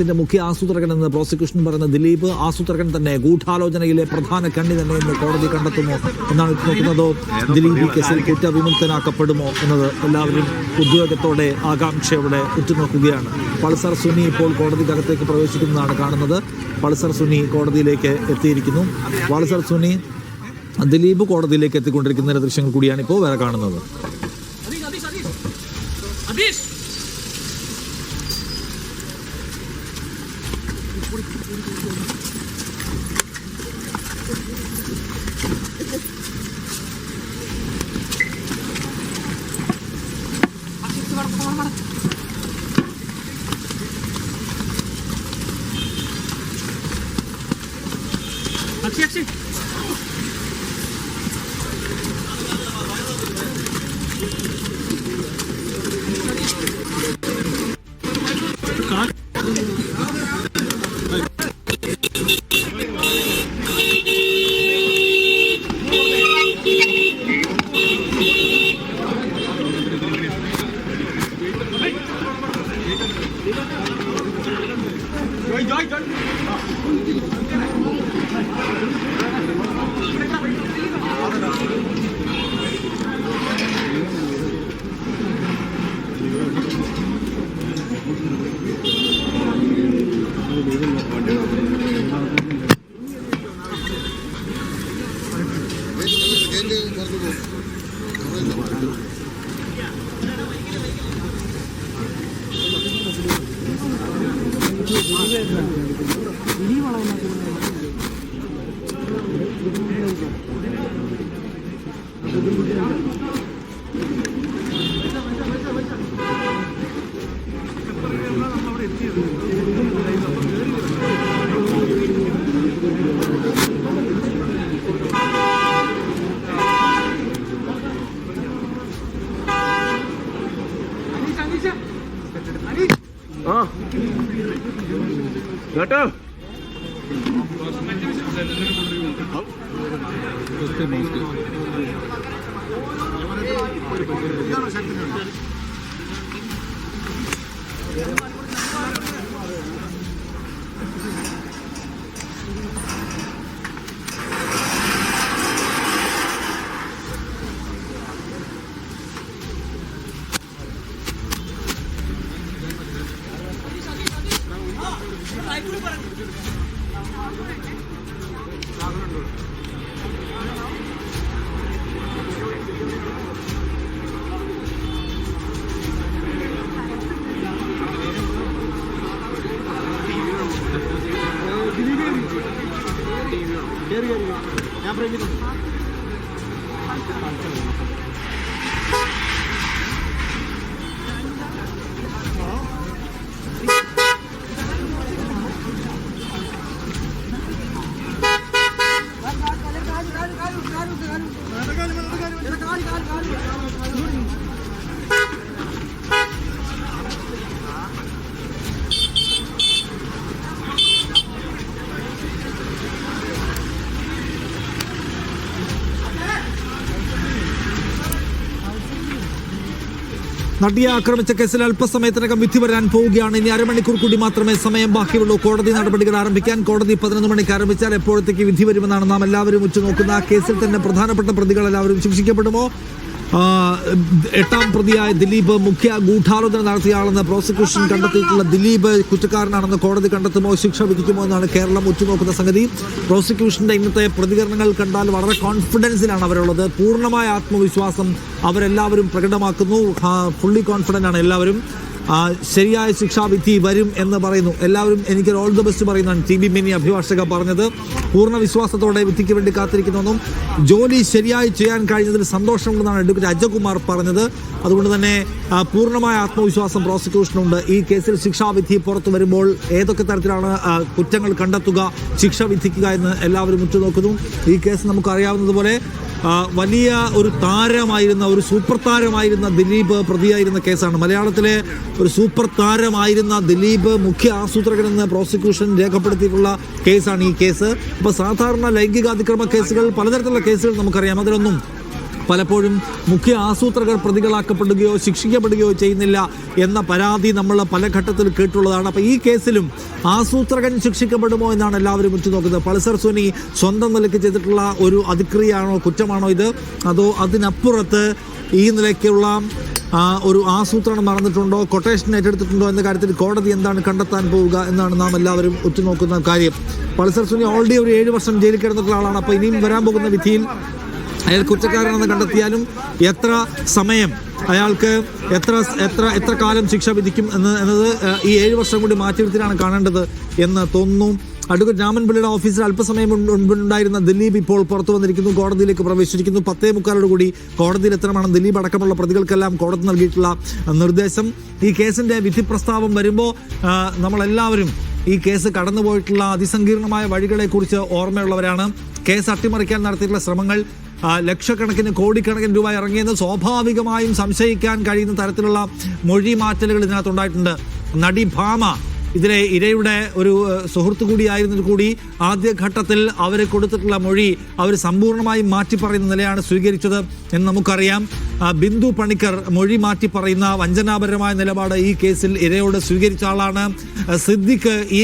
കേസിന്റെ മുഖ്യ ആസൂത്രകനെന്ന് പ്രോസിക്യൂഷൻ പറയുന്ന ദിലീപ് ആസൂത്രകൻ തന്നെ ഗൂഢാലോചനയിലെ പ്രധാന കണ്ണി തന്നെ എന്ന് കോടതി കണ്ടെത്തുമോ എന്നാണ് നോക്കുന്നതോ. ദിലീപ് കേസിൽ കുറ്റവിമുക്തനാക്കപ്പെടുമോ എന്നത് എല്ലാവരും ഉദ്യോഗത്തോടെ ആകാംക്ഷയോടെ ഉറ്റുനോക്കുകയാണ്. പൾസർ സുനി ഇപ്പോൾ കോടതിക്കകത്തേക്ക് പ്രവേശിക്കുന്നതാണ് കാണുന്നത്. പൾസർ സുനി കോടതിയിലേക്ക് എത്തിയിരിക്കുന്നു. പൾസർ സുനി ദിലീപ് കോടതിയിലേക്ക് എത്തിക്കൊണ്ടിരിക്കുന്ന ദൃശ്യങ്ങൾ കൂടിയാണ് ഇപ്പോൾ വേറെ കാണുന്നത്. 아, 역시 역시 জয় জয় জয় ആ. घटो। उसके അക്ഷി ഞാൻ കേട്ടോ നടിയെ ആക്രമിച്ച കേസിൽ അല്പസമയത്തിനകം വിധി വരാൻ പോവുകയാണ്. ഇനി അരമണിക്കൂർ കൂടി മാത്രമേ സമയം ബാക്കിയുള്ളൂ. കോടതി നടപടികൾ ആരംഭിക്കാൻ കോടതി പതിനൊന്ന് മണിക്ക് ആരംഭിച്ചാൽ എപ്പോഴത്തേക്ക് വിധി വരുമെന്നാണ് നാം എല്ലാവരും ഉച്ചുനോക്കുന്ന ആ കേസിൽ തന്നെ പ്രധാനപ്പെട്ട പ്രതികൾ എല്ലാവരും ശിക്ഷിക്കപ്പെടുമോ? എട്ടാം പ്രതിയായ ദിലീപ് മുഖ്യ ഗൂഢാലോചന നടത്തിയാണെന്ന് പ്രോസിക്യൂഷൻ കണ്ടെത്തിയിട്ടുള്ള ദിലീപ് കുറ്റക്കാരനാണെന്ന് കോടതി കണ്ടെത്തുമോ ശിക്ഷ വിധിക്കുമോ എന്നാണ് കേരളം ഉറ്റുനോക്കുന്ന സംഗതി. പ്രോസിക്യൂഷന്റെ ഇന്നത്തെ പ്രതികരണങ്ങൾ കണ്ടാൽ വളരെ കോൺഫിഡൻസിലാണ് അവരുള്ളത്. പൂർണമായ ആത്മവിശ്വാസം അവരെല്ലാവരും പ്രകടമാക്കുന്നു. ഫുള്ളി കോൺഫിഡന്റ് ആണ് എല്ലാവരും. ശരിയായ ശിക്ഷാവിധി വരും എന്ന് പറയുന്നു. എല്ലാവരും എനിക്ക് ഓൾ ദ ബെസ്റ്റ് പറയുന്നതാണ്. ടി ബി മിനി അഭിഭാഷക പറഞ്ഞത്. പൂർണ വിശ്വാസത്തോടെ വിധിക്ക് വേണ്ടി കാത്തിരിക്കുന്നെന്നും ജോലി ശരിയായി ചെയ്യാൻ കഴിഞ്ഞതിൽ സന്തോഷമുണ്ടെന്നാണ് അഡ്വക്കേറ്റ് അജകുമാർ പറഞ്ഞത്. അതുകൊണ്ട് തന്നെ പൂർണമായ ആത്മവിശ്വാസം പ്രോസിക്യൂഷനുണ്ട്. ഈ കേസിൽ ശിക്ഷാവിധി പുറത്തു വരുമ്പോൾ ഏതൊക്കെ തരത്തിലാണ് കുറ്റങ്ങൾ കണ്ടെത്തുക ശിക്ഷ വിധിക്കുക എന്ന് എല്ലാവരും ഉറ്റുനോക്കുന്നു. ഈ കേസ് നമുക്കറിയാവുന്നതുപോലെ വലിയ ഒരു താരമായിരുന്ന ഒരു സൂപ്പർ താരമായിരുന്ന ദിലീപ് പ്രതിയായിരുന്ന കേസാണ്. മലയാളത്തിലെ ഒരു സൂപ്പർ താരമായിരുന്ന ദിലീപ് മുഖ്യ ആസൂത്രകനെന്ന് പ്രോസിക്യൂഷൻ രേഖപ്പെടുത്തിയിട്ടുള്ള കേസാണ് ഈ കേസ്. അപ്പോൾ സാധാരണ ലൈംഗിക അതിക്രമ കേസുകൾ പലതരത്തിലുള്ള കേസുകൾ നമുക്കറിയാം. അതിലൊന്നും പലപ്പോഴും മുഖ്യ ആസൂത്രകർ പ്രതികളാക്കപ്പെടുകയോ ശിക്ഷിക്കപ്പെടുകയോ ചെയ്യുന്നില്ല എന്ന പരാതി നമ്മൾ പല ഘട്ടത്തിൽ കേട്ടുള്ളതാണ്. അപ്പോൾ ഈ കേസിലും ആസൂത്രകൻ ശിക്ഷിക്കപ്പെടുമോ എന്നാണ് എല്ലാവരും ഉറ്റുനോക്കുന്നത്. പൾസർ സുനി സ്വന്തം നിലയ്ക്ക് ചെയ്തിട്ടുള്ള ഒരു അതിക്രിയാണോ കുറ്റമാണോ ഇത്? അതോ അതിനപ്പുറത്ത് ഈ നിലയ്ക്കുള്ള ഒരു ആസൂത്രണം നടന്നിട്ടുണ്ടോ? കൊട്ടേഷൻ ഏറ്റെടുത്തിട്ടുണ്ടോ? എന്ന കാര്യത്തിൽ കോടതി എന്താണ് കണ്ടെത്താൻ പോവുക എന്നാണ് നാം എല്ലാവരും ഉറ്റുനോക്കുന്ന കാര്യം. പൾസർ സുനി ഓൾറെഡി ഒരു ഏഴ് വർഷം ജയിലിൽ കിടന്നിട്ടുള്ള ആളാണ്. അപ്പോൾ ഇനിയും വരാൻ പോകുന്ന വിധിയിൽ അയാൾ കുറ്റക്കാരനെന്ന് കണ്ടെത്തിയാലും എത്ര സമയം അയാൾക്ക് എത്ര എത്ര എത്ര കാലം ശിക്ഷ വിധിക്കും എന്ന് എന്നത് ഈ ഏഴ് വർഷം കൂടി മാറ്റിവെടുത്തിലാണ് കാണേണ്ടത് എന്ന് തോന്നുന്നു. അഡ്വക്കേറ്റ് രാമൻപിള്ളിയുടെ ഓഫീസിൽ അല്പസമയം മുൻപ് മുൻപുണ്ടായിരുന്ന ദിലീപ് ഇപ്പോൾ പുറത്തു വന്നിരിക്കുന്നു കോടതിയിലേക്ക് പ്രവേശിച്ചിരിക്കുന്നു. പത്തേ മുക്കാലോട് കൂടി കോടതിയിൽ എത്തണമെന്ന് ദിലീപ് അടക്കമുള്ള പ്രതികൾക്കെല്ലാം കോടതി നൽകിയിട്ടുള്ള നിർദ്ദേശം. ഈ കേസിന്റെ വിധി പ്രസ്താവം വരുമ്പോൾ നമ്മളെല്ലാവരും ഈ കേസ് കടന്നുപോയിട്ടുള്ള അതിസങ്കീർണമായ വഴികളെക്കുറിച്ച് ഓർമ്മയുള്ളവരാണ്. കേസ് അട്ടിമറിക്കാൻ നടത്തിയിട്ടുള്ള ശ്രമങ്ങൾ ലക്ഷക്കണക്കിന് കോടിക്കണക്കിന് രൂപ ഇറങ്ങിയെന്ന് സ്വാഭാവികമായും സംശയിക്കാൻ കഴിയുന്ന തരത്തിലുള്ള മൊഴി മാറ്റലുകൾ ഇതിനകത്തുണ്ടായിട്ടുണ്ട്. നടി ഭാമ ഇതിലെ ഇരയുടെ ഒരു സുഹൃത്തു കൂടിയായിരുന്നത് കൂടി ആദ്യഘട്ടത്തിൽ അവരെ കൊടുത്തിട്ടുള്ള മൊഴി അവർ സമ്പൂർണമായും മാറ്റി പറയുന്ന നിലയാണ് സ്വീകരിച്ചത് എന്ന് നമുക്കറിയാം. ബിന്ദു പണിക്കർ മൊഴി മാറ്റി പറയുന്ന വഞ്ചനാപരമായ നിലപാട് ഈ കേസിൽ ഇരയോട് സ്വീകരിച്ച ആളാണ്. സിദ്ദിഖ് ഈ